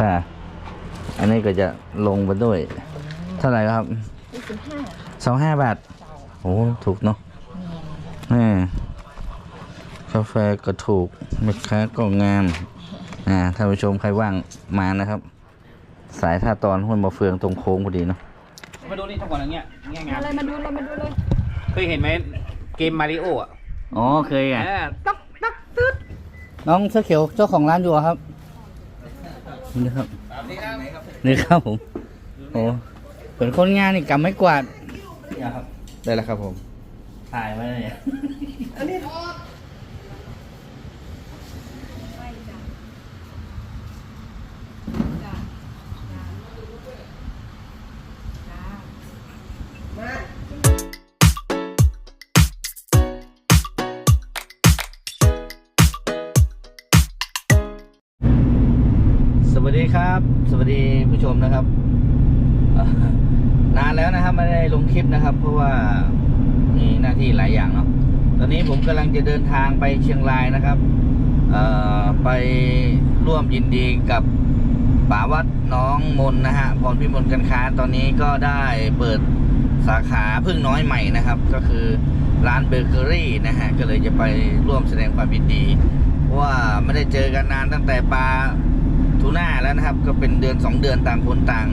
ค่ะอันนี้ก็จะลงไปด้วย เท่าไหร่ครับยี่สิบห้าสองห้าบาท โอ้ถูกเนาะนี่กาแฟก็ถูกแม่ค้าก็งามอ่าท่านผู้ชมใครว่างมานะครับ สายท่าตอนห้วยมาเฟืองตรงโค้งพอดีเนาะมาดูนี่ทั้งหมดอย่างเงี้ยเงี้ยงามอะไรมาดูเลยมาดูเลยเคยเห็นไหมเกมมาริโออะอ๋อเคยอะเออต๊อกต๊อกตึ๊ดน้องเสื้อเขียวเจ้าของร้านอยู่เหรอครับ นี่ครับนี่ครับผมโอ้เป็นคนงานนี่กำไม่กวาดนี่ครับได้แล้วครับผมถ่ายไว้เลย เดินทางไปเชียงรายนะครับไปร่วมยินดีกับป๋าวัดน้องมนนะฮะพรพิมลกันค้าตอนนี้ก็ได้เปิดสาขาพึ่งน้อยใหม่นะครับ ก็คือร้านเบเกอรี่นะฮะก็เลยจะไปร่วมแสดงความยินดีว่าไม่ได้เจอกันนานตั้งแต่ปลาทูน่าแล้วนะครับ ก็เป็นเดือนสองเดือนต่างคนต่าง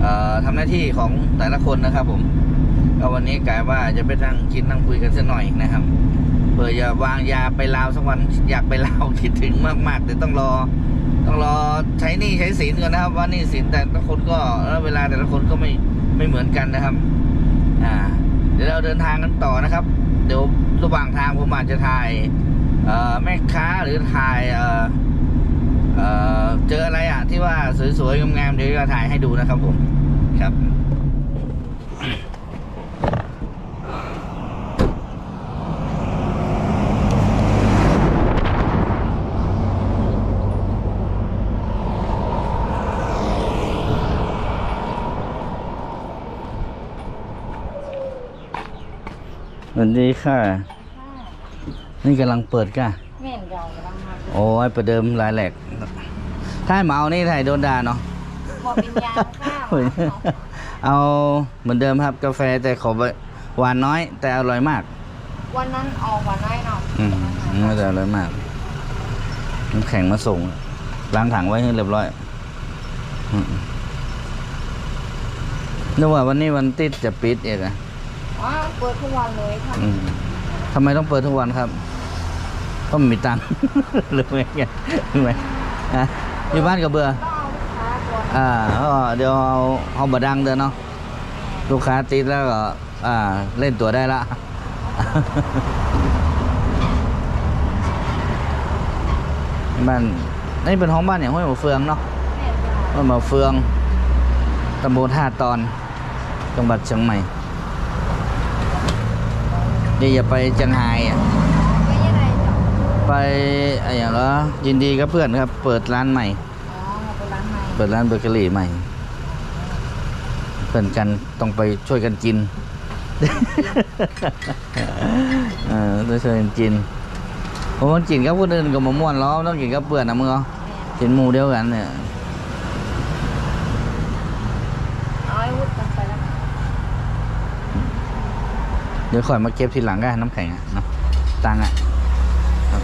เอ่อทำหน้าที่ของแต่ละคนนะครับผมก็วันนี้กลายว่าจะไปนั่งคิดนั่งคุยกันสักหน่อยนะครับ เพื่อจะวางยาไปลาวสักวันอยากไปลาวคิดถึงมากๆแต่ต้องรอ ต้องรอใช้หนี้ใช้สินก่อนนะครับ ว่านี้สินแต่ละคนก็เวลาแต่ละคนก็ไม่ไม่เหมือนกันนะครับอ่าเดี๋ยวเราเดินทางกันต่อนะครับ เดี๋ยวระหว่างทางผมอาจจะถ่ายแม่ค้าหรือถ่ายเอ่อเอ่อเจออะไรอะที่ว่าสวยๆงามๆเดี๋ยวจะถ่ายให้ดูนะครับผมครับ สวัสดีค่ะ นี่กำลังเปิดก่ะแม่นเรากำลังมาโอ้ยประเดิมรายแหลก ถ้าให้เหมานี่ถ่ายโดนด่าเนาะหมดวิญญาณข้าวเอาเหมือนเดิมครับกาแฟแต่ขอหวานน้อย แต่อร่อยมาก วันนั้นออกวันน้อยเนาะอืมไม่แต่อร่อยมากน้ำแข็งมาส่งล้างถังไว้ให้เรียบร้อยอืมนึกว่าวันนี้วันติดจะปิดเอกอะ อ๋อเปิดทุกวันเลยค่ะอืมทำไมต้องเปิดทุกวันครับเพราะมันมีตังค์ หรือไงหรือไงฮะอยู่บ้านกับเบื่อ ต้องเอาลูกค้าก่อนอ่าก็เดี๋ยวเอาเอาบะดังเดินเนาะลูกค้าติดแล้วก็ อ่า เล่นตัวได้ละ บ้านนี่เป็นห้องบ้านอย่างห้วยหมะเฟืองเนาะแม่นจ้ะห้วยหมะเฟืองตำบลท่าตอนจังหวัดเชียงใหม่ นี่อย่าไปจังไห้อะไม่ยังไงจ้ะไปอะไรอย่างเหรอยินดีกับเพื่อนครับ เปิดร้านใหม่ อ๋อมาเป็นร้านใหม่เปิดร้านเบเกอรี่ใหม่ เพื่อนกันต้องไปช่วยกันกิน เออต้องช่วยกันกินเพราะมันกินกับคนอื่นก็มาม่วนล้อต้องกินกับเพื่อนนะมึงเหรอกินหมูเดียวกันเนี่ย เอาไอ้วุฒิกันไปแล้ว เดี๋ยวข่อยมาเก็บทีหลังก็น้ำแข็งอะเนาะตังค์อะครับ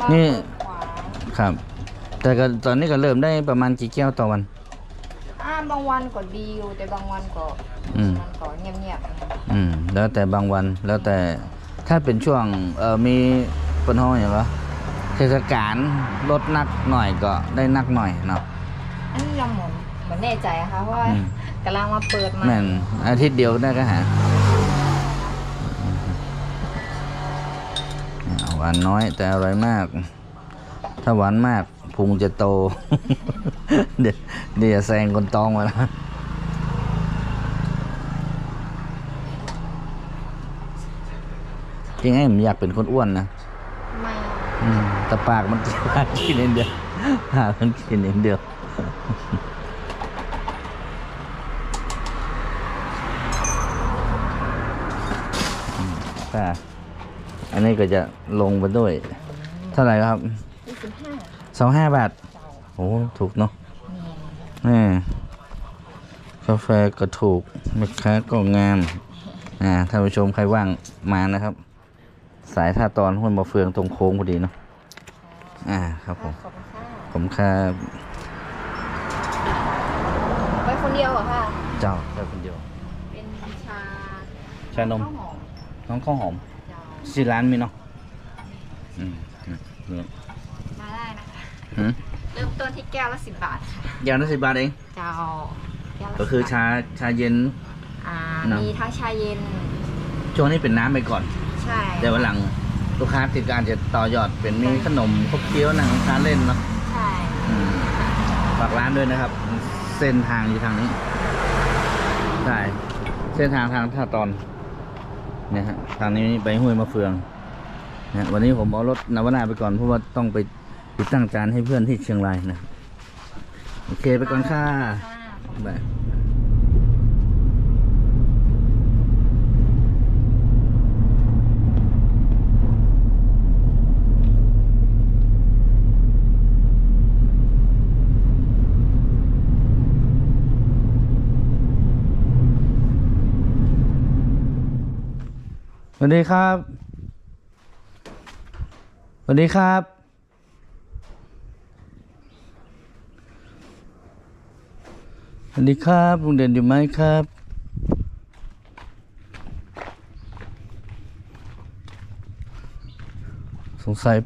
มานี่เปิดขวาครับ แต่ก็ตอนนี้ก็เริ่มได้ประมาณกี่แก้วต่อวันอ่าบางวันก็ดีอยู่แต่บางวันก็อืมมันก็เงียบๆนะอืมแล้วแต่บางวันแล้วแต่ถ้าเป็นช่วงเอ่อมีเป็นห้องอย่างไรเทศกาลลดนักหน่อยก็ได้นักหน่อยเนาะอันนี้ เราหมุนเหมือนแน่ใจอะค่ะเพราะว่าอืม กำลังมาเปิดมาแม่นอาทิตย์เดียวได้ก็หาหวานน้อยแต่อร่อยมาก ถ้าหวานมากพุงจะโต เดี๋ยวเดี๋ยวแซงคนตองมาแล้วจริงไอ้ผมอยากเป็นคนอ้วนนะไม่ อืมแต่ปากมันปากกินเองเดียวปากมันกินเองเดียว อืมค่ะอันนี้ก็จะลงไปด้วย เท่าไหร่ครับยี่สิบห้าสองห้าบาทเจ้าโอ้ถูกเนาะแม่นนี่กาแฟก็ถูกแม่ค้าก็งามอ่าท่านผู้ชมใครว่างมานะครับ สายท่าตอนห้วยมาเฟืองตรงโค้งพอดีเนาะอ่าครับผมขอบคุณค่ะผมค่าไปคน เดียวเหรอค่ะเจ้าเจ้าคนเดียว เป็นชาชานม ข้าวหอมน้องข้าวหอมเจ้าชื่อร้านมีเนาะอืมอืมอืมมาได้นะคะอืมเริ่มต้นที่แก้วละสิบบาทค่ะยาวละสิบบาทเอง เจ้าแก้วละก็คือ10บทชาชาเย็น อ่าน้ำ มีทั้งชาเย็น ช่วงนี้เป็นน้ำไปก่อน ใช่แต่วันหลังลูกค้าติดการจะต่อยอดเป็นมีขนมครบเคี้ยวหนังทานเล่นเนาะใช่ อืมฝากร้านด้วยนะครับเส้นทางอยู่ทางนี้ใช่เส้นทางทางท่าตอนเนี่ยฮะทางนี้ไปห้วยมะเฟืองเนี่ยวันนี้ผมเอารถนาวนาไปก่อนเพราะว่าต้องไปติดตั้งจานให้เพื่อนที่เชียงรายนะโอเคไปก่อนค่ะค่ะบาย วัสดีครับ สวัสดีครับ สวัสดีครับลุงเด่นอยู่ไหมครับ สงสัย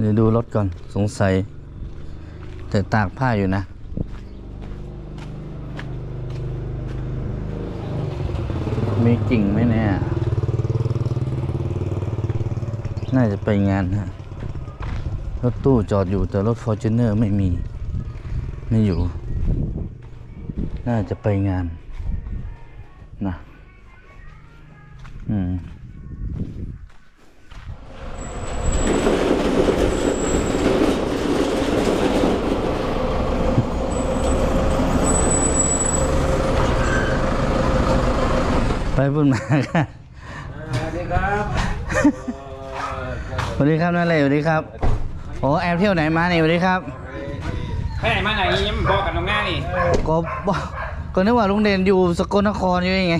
เดี๋ยวดูรถก่อน สงสัย แต่ตากผ้าอยู่นะ มีกิ่งไหมเนี่ย น่าจะไปงานฮะ รถตู้จอดอยู่แต่รถฟอร์จูเนอร์ไม่มี ไม่อยู่ น่าจะไปงาน นะ อืม พุ่นมาค่ะสวัสดีครับสวัสดีครับนั่นเลยสวัสดีครับโอ้แอบเที่ยวไหนมาเนี่ยสวัสดีครับไปไหนมาไหนยังบอกกันตรงหน้านี่ก็บอกก็นึกว่าลุงเด่นอยู่สกลนครอยู่ยังไง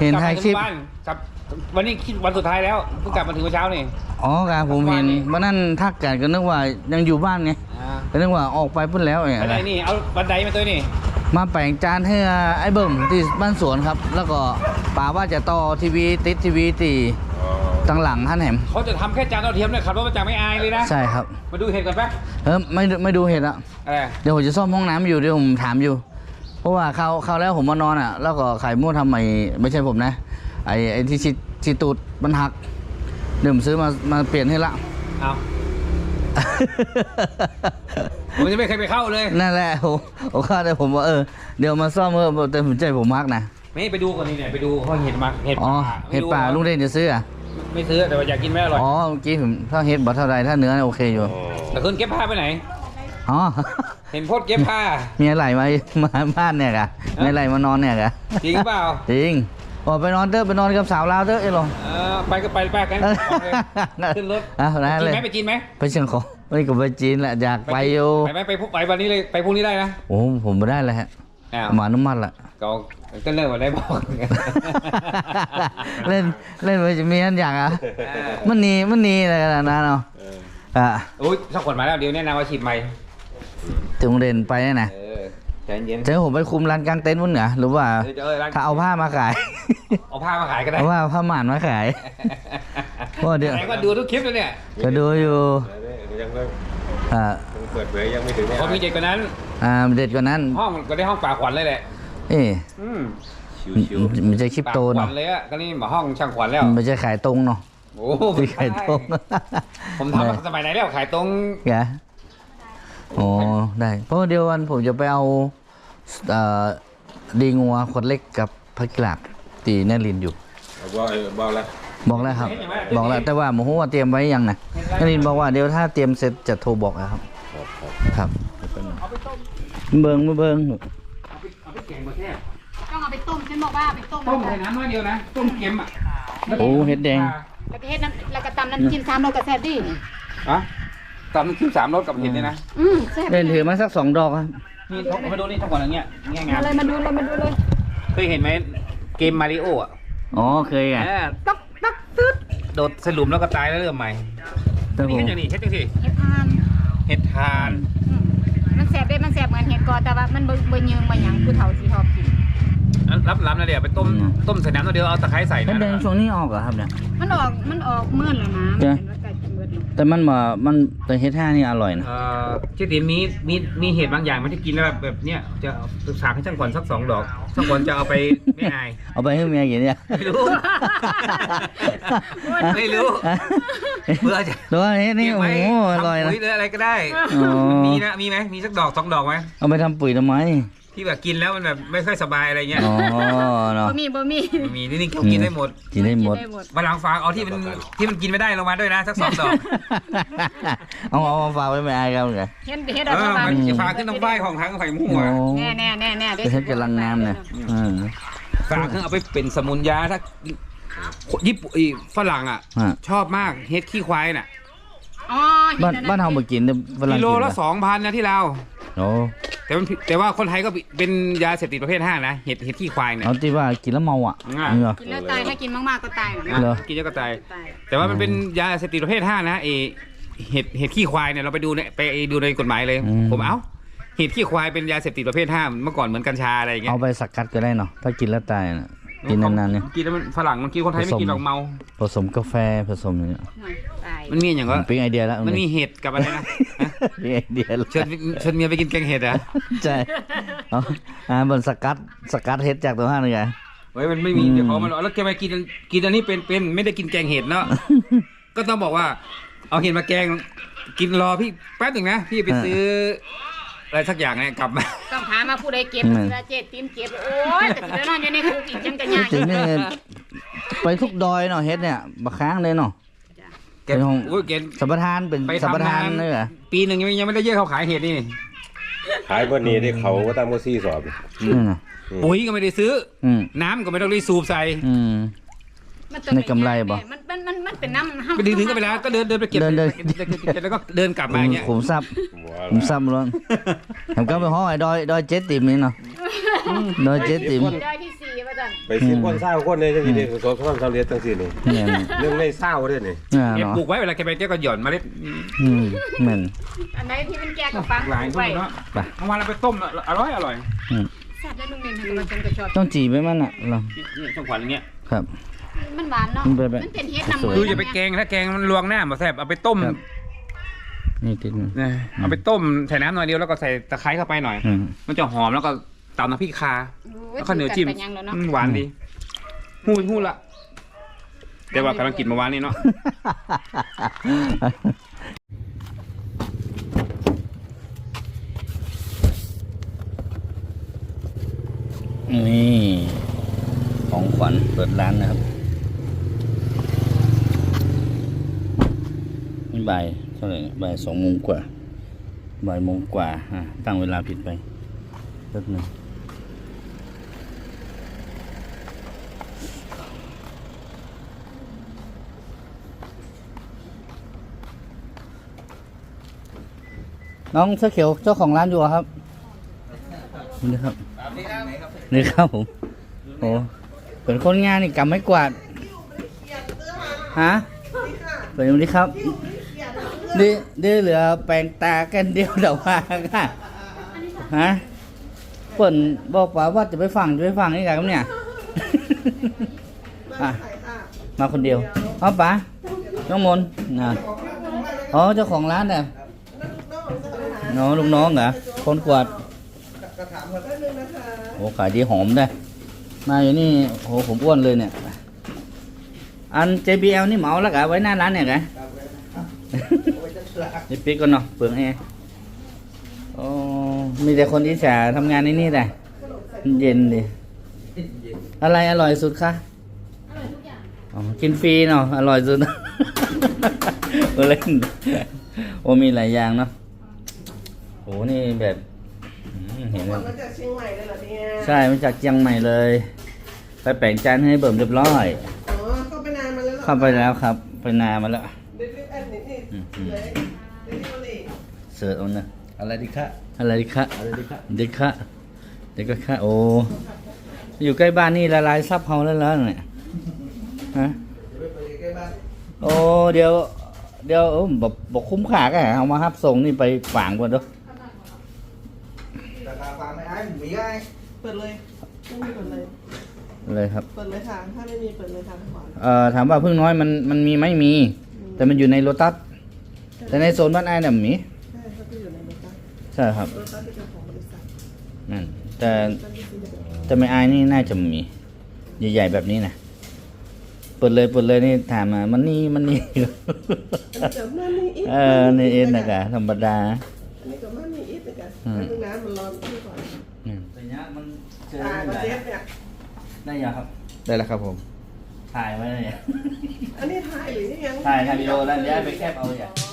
เห็นถ่ายคลิปกลับมถึงบ้านกลับวันนี้คิดวันสุดท้ายแล้วเพิ่งกลับมาถึงเมื่อเช้านี่อ๋อครับผมเห็นวันนั้นทักกันก็นึกว่ายังอยู่บ้านไงอ่าก็นึกว่าออกไปพุ่นแล้วไงไปไหนนี่เอาบันไดมาตัวนี่มาแปลงจานให้ไอ้เบิ่มที่บ้านสวนครับ แล้วก็ ป่าว่าจะต่อทีวีติดทีวีตีตั้งหลังท่านแหมเขาจะทำแค่จานดาวเทียมเนี่ยขับรถมาจากไม่อายเลยนะใช่ครับ มาดูเหตุก่อนปะเออไม่ดูไม่ดูเหตุอะอะไรเดี๋ยวผมจะซ่อมห้องน้ำอยู่เดี๋ยวผมถามอยู่ เพราะว่าเขาเขาวแล้วผมมานอนอะ แล้วก็ไข่มั่วทำใหม่ไม่ใช่ผมนะ ไอ้ไอ้ที่ชิชิตูดมันหักเดี๋ยวผมซื้อมามาเปลี่ยนให้ละเอาผมจะไม่เคยไปเข้าเลย นั่นแหละผมผมเข้าแต่ผมว่าเออเดี๋ยวมาซ่อมเออแต่ผมใจผมมากนะ ไม่ไปดูก่อนนี่เนี่ยไปดูเขาเห็ดมาเห็ดอ๋อป่าเห็ดป่าลุงเด่นจะซื้ออะไม่ซื้อแต่ว่าอยากกินไม่อร่อยอ๋อเมื่อกี้ผมถ้าเห็ดบัตเท่าไรถ้าเนื้อโอเคอยู่แต่คืนเก็บผ้าไปไหนอ๋อเห็นโพดเก็บผ้าเมียไหลมามาบ้านเนี่ยกะเมียไหลมานอนเนี่ยกะจริงเปล่าจริงออกไปนอนเถอะไปนอนกับสาวลาวเถอะไอ้หลงเออไปก็ไปไปกันขึ้นรถอะได้จีเลนยไหมไปจีนไหมไปเชียงของไม่กับไปจีนแหละอยากไปอยู่ไปไหมไปพวกไปวันนี้เลยไปพรุ่งนี้ได้นะโอ้ผมไม่ได้เลยฮะ อ้าวหมานุ่มมัดละก็ก็เริ่มมาได้บอกเล่นเล่นไปจะมีอันอย่างอะมันหนีมันหนีอะไรกันนะเนาะอะโอ้ยสักคนมาแล้วเดี๋ยวแนะนำว่าฉีดใหม่ถึงเด่นไปเนี่ยนะเออใจเย็นเจอผมไปคุมร้านกางเต็นท์มั้งเหรอหรือว่าเดี๋ยวเออร้านถ้าเอาผ้ามาขาย เอาผ้ามาขายก็ได้เอาว่าผ้าหมานมาขายโอ้เดี๋ยวไหนก็ดูทุกคลิปแล้วเนี่ยก็ดูอยู่ยังไม่อ่ายังเปิดเผยยังไม่ถึงเนี่ยคนมีเด็กกว่านั้น อ่าเด็ดกว่านั้นห้องก็ได้ห้องป่าขวัญเลยแหละเอ๊ะอืมชิวมันจะคลิปป่าโตขวัเนาะญเลยอะก็นี่มาห้องช่างขวัญแล้วมันไม่ใช่ขายตรงเนาะโอ้ที่ขายตรง ผมทำมาสมัยไหนแล้วขายตรงแกอ๋อได้ เพราะว่าเดียววันผมจะไปเอาเอ่อดีงัวขวดเล็กกับพักกลาบตีแน่ลินอยู่ๆบอกบอกแล้วบอกแล้วครับ บอกแล้วแต่ว่าหมูฮูว่าเตรียมไว้ยังนะแน่ลินบอกว่าเดี๋ยวถ้าเตรียมเสร็จจะโทรบอกนะครับ ครับ เบิงมาเบิงเอาไปเก่งประเทศต้องเอาไปต้มฉันบอกว่าเอาไปต้มต้มใส่น้ำน้อยเดียวนะ ต้มเค็มอะโอ้เห็ดแดงแล้วก็เฮ็ดน้ำแล้วก็ตำน้ำจิ้มซ้ำเราก็แซ่บดีนี่อะตำน้ำจิ้มสามรสกับเห็ดเนี่ยนะ อืมแซ่บเดินถือมาสักสองดอกครับนี่ทมาดูนี่ทั้งหมดอย่างเงี้ยง่ายงามาเลยมาดูเลยมาดูเลย เคยเห็นไหมเกมมาริโออะ อ๋อเคยอะเออต๊อกต๊อกตึ๊ดโดดใส่หลุมแล้วก็ตายแล้วเริ่มใหม่แต่ผนี่มเห็ดอย่างนี้เห็ดจังสิเฮ็ดทาน เห็ดทานอืมมัน แซ่บเด้มันแซ่บเหมือนเห็ดกอแต่ว่ามันบ่บ่ยืมบ่หยังผู้เฒ่าสิชอบกินรับรับนะเดี๋ยวไปต้มต้มใส่น้ำตัวเดียวเอาตะไคร้ใส่เห็ดนะแดงช่วงนี้ออกเหรอครับเนี่ย มันออกมันออกมื่นแล้วนะจ้ะมันเป็นว่า แต่มันมามันแต่เห็ดท่านี่อร่อยนะ เอ่อเจ๊ติ๋มมีมีมีเห็ดบางอย่างมันที่กินแล้วแบบแบบเนี้ยจะปรึกษาให้ช่างขวัญสักสองดอกช่างขวัญจะเอาไปไม่อายเอาไปให้เมียกินเนี่ยไม่รู้ ไม่รู้เพื่อจะแต่ว่าเห็ดนี่โอ้โหอร่อยทำนะปุ๋ยหรืออะไรก็ได้ อ๋อ มีนะมีไหมมีสักดอกสองดอกไหมเอาไปทำปุ๋ยทำไม ที่แบบกินแล้วมันแบบไม่ค่อยสบายอะไรเงี้ยอ๋อเนาะบ่มีบ่มีมีนี่นี่เขากินได้หมดกินได้หมดได้หมดวันหลังฝากเอาที่มันที่มันกินไม่ได้ลงมาด้วยนะสักสองดอกเอาเอามาฝากไว้ไม่อายครับเลยเห็นเห็ดเอออกอมามันจะฝากขึ้นน้ำฝ้ายของทั้งไข่มู่อะแน่แน่แน่แน่แต่เห็ดกำลังงามเนี่ยอืมฝากขึ้นเอาไปเป็นสมุนยาถ้าญี่ปุ่นอีฝรั่งอะ ฮะชอบมากเฮ็ดขี้ควายน่ะ อ๋อห็บ้านอับ้านเฮาบ่กินแต่ฝรั่งกิโลกินละนะสองพันนะที่เราว โอ้แต่มันผิดแต่ว่าคนไทยก็เป็นยาเสพติดประเภทห้านะเห็ดเห็ดขี้ควายเนี่ย เอาที่ว่ากินแล้วเมาอะอะนี่เหรอ กินแล้วตายถ้ากินมากๆก็ตายเหมือนกันะนเหรอ กินเยอะก็ตาย ตายแต่ว่ามันเป็นยาเสพติดประเภทห้านะเอเห็ดเห็ดขี้ควายเนี่ยเราไปดูเนี่ยไปดูในกฎหมายเลยผมเอ้าเห็ดขี้ควายเป็นยาเสพติดประเภทห้าเมื่อก่อนเหมือนกัญชาอะไรอย่างเงี้ยเอาไปสกัดก็ได้เนาะถ้ากินแล้วตายน่ะกินนานๆเนี่ยกินแล้วมันฝรั่งมันกินคนไทยไม่กินหรอกเมา ผสมกาแฟผสมอย่างเงี้ยตายมันมีอย่างก็เป็นไอเดียแล้วมันมีเห็ดกับอะไรนะ เป็นไอเดียแล้วเชิญเชิญเมียไปกินแกงเห็ดเหรอะใช่เอาอ่าบนสกัดสกัดเฮ็ดจากตัวห้าเลยไงเฮ้ยมันไม่มีเดี๋ยวเขามาแล้วแกไปกินกินอันนี้เป็นเป็นไม่ได้กินแกงเห็ดเนาะ ก็ต้องบอกว่า เอาเห็ดมาแกง กินรอพี่แป๊บหนึ่งนะ พี่ไปซื้ออะไรสักอย่างเนี่ยกลับมา ต้องถามมาผู้ใดเก็บเวลาเจ็ดตีมเก็บ โอ้ยแต่สิได้นอนอยู่ในคุกอีกจังจะยากจริงเนี่ยไปทุกดอยเนาะเฮ็ดเนี่ยบักค้างเลยเนาะ แกเป็นของโอ้ยแกสัมปทานเป็นไปสัมปทำทางานนเลยเหรอปีหนึ่งยังยังไม่ได้เยอะเขาขายเห็ดนี่ขายบนนี้ได้เขาก็ตามก็ซี่สอบนี่นะปุ๋ยก็ไม่ได้ซื้อ อืมน้ำก็ไม่ต้องรีบสูบใส่อืม มันต้องในกำไรบ่ มันมันมันมันเป็นน้ำไปดึงถึงก็ไปแล้วก็เดินเดินไปเก็บเดินเดินเก็บเก็บเก็บเก็บแล้วก็เดินกลับมาอย่างเงี้ย ขุมทรัพย์ขุมทรัพย์ล้วนผมก็ไปห้องไอ้ดอยดอยเจ็ดติมนี่เนาะ ดอยเจ็ดติมได้ที่สี่ว่าจันไปสิบคนเศร้าคนเลยจังซี่นี่สองคนสำเร็จจังซี่นี่เนี่ยเรื่องในเศร้าเด้อนี่เนี่ยเก็บเนาะปลูกไว้เวลาแกไปแกก็หย่อนเมาเล็ดอืมเหมือนอันไหนที่มันแก่กับฟังหลายคนไว้เนาะไปเมื่อวานเราไปต้มแล้วอร่อยอร่อยอืมแซ่บได้ลุงเน่งทำไมฉันก็ชอบต้องจีบไว้มันอะเรานี่ช่องขวัญอย่างเงี้ยครับมันหวานเนาะมันเป็นแบบมันเป็นเฮ็ดน้ำมืคืออย่าไปแกงถ้าแกงมันลวงหน้ามาแซ่บเอาไปต้มครับนี่ติดมันนะเอาไปต้มใส่น้ำหน่อยเดียวแล้วก็ใส่ตะไคร้เข้าไปหน่อยอืมมันจะหอมแล้วก็ ตำน้ำพริกคาโอ้ยแล้วข้าวเหนียวจิ้มกัไปยังแล้วเนาะอืมหวานดีหูดหูดละแต่ว่ากำลังกินเมื่อวานนี้เนาะนี่ของขวัญเปิดร้านนะครับนี่บ่ายเท่าไหร่เนี่ยบ่ายสองโมงกว่าบ่ายโมงกว่าอะตั้งเวลาผิดไปแป๊บหนึง น้องเสื้อเขียวเจ้าของร้านอยู่เหรอครับนี่ครับ นี่ครับผมโอ้เป็นคนงานนี่กำไม่กวาดฮะเป็นอย่างนี้ครับดีดีเหลือแปลงตากันเดียวเดาว่าค่ะฮะเปิ่นบอกว่าว่าจะไปฟังจะไปฟังนี่กันครับเนี่ยอะมาคนเดียวเอาป๋าน้องมนต์นะอ๋อเจ้าของร้านเนี่ย น้องลูกน้องเหรอคนกวาดโอ้ขายดีหอมได้มาอยู่นี่โอ้ผมอ้วนเลยเนี่ย อัน JBL นี่เหมาแล้วกะไว้หน้าร้านเนี่ยกะนี่ปิดก่อนเนาะเปลืองแอร์โอ้มีแต่คนอิจฉาทำงานในนี่แหละเย็นดิอะไรอร่อยสุดคะอ๋อกินฟรีเนาะอร่อยสุดเล่นโอ้มีหลายอย่างเนาะ โอ้นี่แบบอืมเห็นไหมมาจากเชียงใหม่เลยเหรอเนี่ยใช่มาจากเชียงใหม่เลย ไปแปลงจานให้เบิ่มเรียบร้อยอ๋อก็ไปนเข้าไปแล้วครับ ไปนามาแล้วเด็กๆอันนี้นี่อืมเลยเด็กๆคนนี้เสิร์ชเอานะอะไรดีคะอะไรดีคะอะไรดีคะเด็กคะเด็กก็คะโอ้อยู่ใกล้บ้านนี่ละลายซับเฮาแล้วแล้วเนี่ยฮะโอ้เดี๋ยว เดี๋ยวเออบอกบอกคุ้มค่าก็เอามาฮับส่งนี่ไปฝางก่อนเด้อราคาฟังไม่ไอ้หมีไอ้ เปิดเลยไม่มีเปิดเลย เลยครับ เปิดเลยค่ะ ถ้าไม่มีเปิดเลยค่ะก่อนเอ่อถามว่าพึ่งน้อยมันมันมีไหมมี แต่มันอยู่ในโลตัสแต่ในโซนบ้านไอ้เนี่ยมีใช่เขาจะอยู่ในรถตัสใช่ครับรถตัสเป็นเจ้าของบริษัทนั่นแต่ตัสที่ซื้อจากแต่ไม่ไอ้นี่น่าจะมี ใหญ่ๆแบบนี้นะเปิดเลยเปิดเลยนี่ถามมามันนี่มันนี่อันนี้กับมันนี่อีกเออนี่เอ็นนะกะธรรมดา อันนี้กับมันนี่อีกนะกะอืมแล้วตรงนั้นมันร้อนที่ก่อนแต่เนี้ยมัน เจอตาได้กับเซฟเนี่ย ได้ยังครับ ได้แล้วครับผม ถ่ายไว้เลยอันนี้ถ่ายหรือนี่ยังถ่ายถ่ายวิดีโอแล้วเดี๋ยวให้ไปแคปเอาอย่าตั้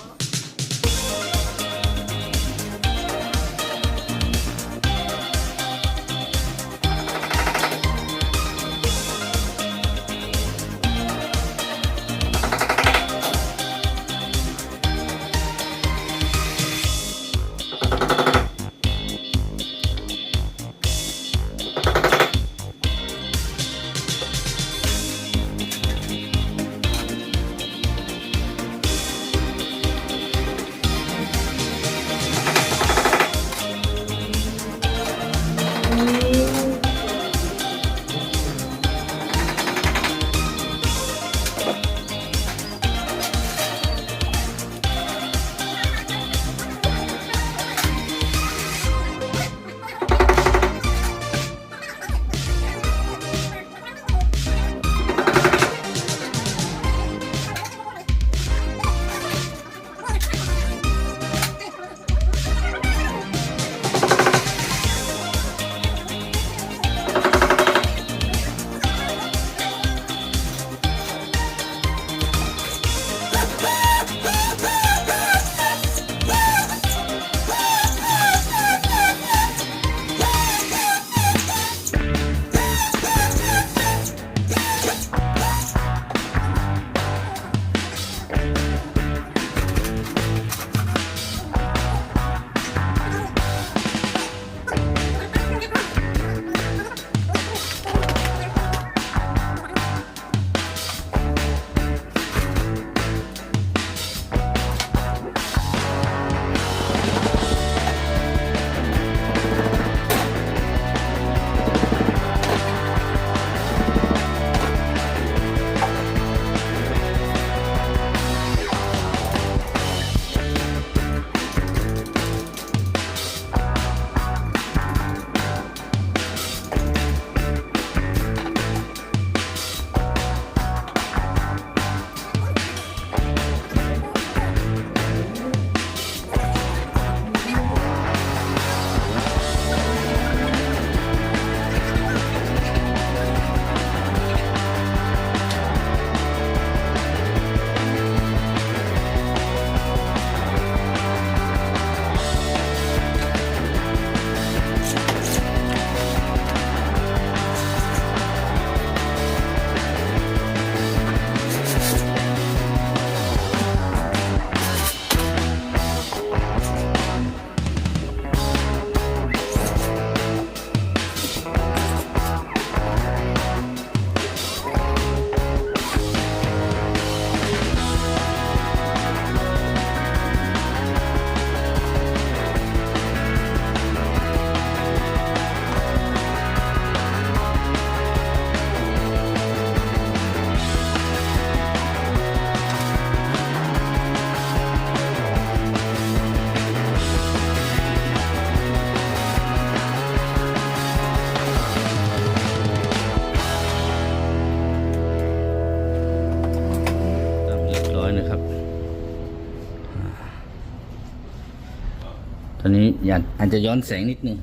อาจจะย้อนแสงนิดนึง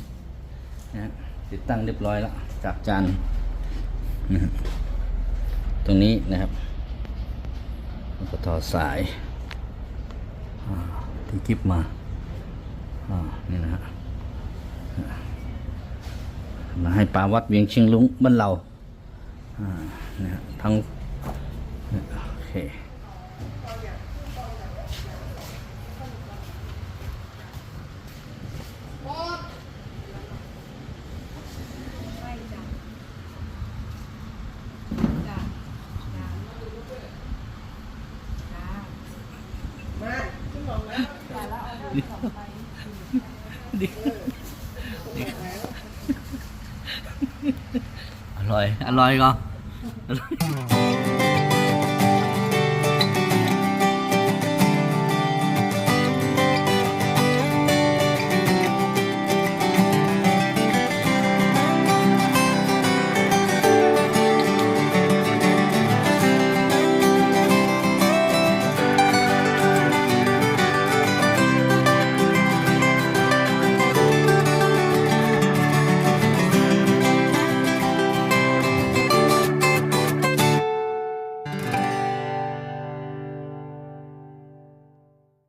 นะฮะติดตั้งเรียบร้อยแล้วจากจานนะตรงนี้นะครับแล้วก็ต่อสายที่กิฟมาอ่านี่นะฮะมาให้ปาวัดเวียงเชียงลุงบ้านเราอ่านะฮะทั้งคอร่อ ยอร่อยก็